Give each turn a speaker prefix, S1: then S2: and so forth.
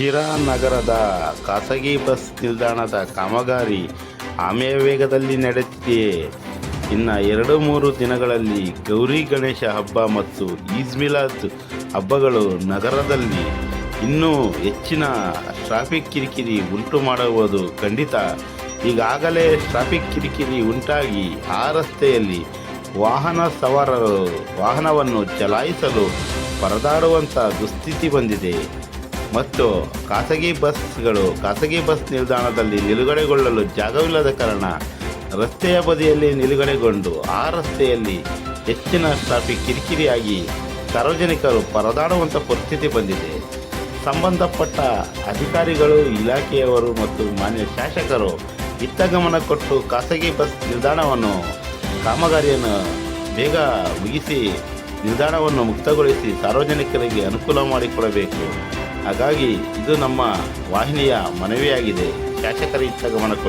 S1: ಶಿರಾ ನಗರದ ಖಾಸಗಿ ಬಸ್ ನಿಲ್ದಾಣದ ಕಾಮಗಾರಿ ಆಮೆಯ ವೇಗದಲ್ಲಿ ನಡೆಯುತ್ತಿದೆ ಇನ್ನು ಎರಡು ಮೂರು ದಿನಗಳಲ್ಲಿ ಗೌರಿ ಗಣೇಶ ಹಬ್ಬ ಮತ್ತು ಈದ್ ಮಿಲಾದ್ ಹಬ್ಬಗಳು ನಗರದಲ್ಲಿ ಇನ್ನೂ ಹೆಚ್ಚಿನ ಟ್ರಾಫಿಕ್ ಕಿರಿಕಿರಿ ಉಂಟು ಮಾಡುವುದು ಖಂಡಿತ. ಈಗಾಗಲೇ ಟ್ರಾಫಿಕ್ ಕಿರಿಕಿರಿ ಉಂಟಾಗಿ ಆ ರಸ್ತೆಯಲ್ಲಿ ವಾಹನ ಸವಾರರು ವಾಹನವನ್ನು ಚಲಾಯಿಸಲು ಪರದಾಡುವಂಥ ದುಸ್ಥಿತಿ ಬಂದಿದೆ. ಮತ್ತು ಖಾಸಗಿ ಬಸ್ಗಳು, ಖಾಸಗಿ ಬಸ್ ನಿಲ್ದಾಣದಲ್ಲಿ ನಿಲುಗಡೆಗೊಳ್ಳಲು ಜಾಗವಿಲ್ಲದ ಕಾರಣ ರಸ್ತೆಯ ಬದಿಯಲ್ಲಿ ನಿಲುಗಡೆಗೊಂಡು ಆ ರಸ್ತೆಯಲ್ಲಿ ಹೆಚ್ಚಿನ ಟ್ರಾಫಿಕ್ ಕಿರಿಕಿರಿಯಾಗಿ ಸಾರ್ವಜನಿಕರು ಪರದಾಡುವಂಥ ಪರಿಸ್ಥಿತಿ ಬಂದಿದೆ. ಸಂಬಂಧಪಟ್ಟ ಅಧಿಕಾರಿಗಳು, ಇಲಾಖೆಯವರು ಮತ್ತು ಮಾನ್ಯ ಶಾಸಕರು ಇತ್ತ ಗಮನ ಕೊಟ್ಟು ಖಾಸಗಿ ಬಸ್ ನಿಲ್ದಾಣವನ್ನು, ಕಾಮಗಾರಿಯನ್ನು ಬೇಗ ಮುಗಿಸಿ ನಿಲ್ದಾಣವನ್ನು ಮುಕ್ತಗೊಳಿಸಿ ಸಾರ್ವಜನಿಕರಿಗೆ ಅನುಕೂಲ ಮಾಡಿಕೊಡಬೇಕು. ಹಾಗಾಗಿ ಇದು ನಮ್ಮ ವಾಹಿನಿಯ ಮನವಿಯಾಗಿದೆ. ಶಾಸಕರ ಇತ್ತ ಗಮನ ಕೊಡಿ.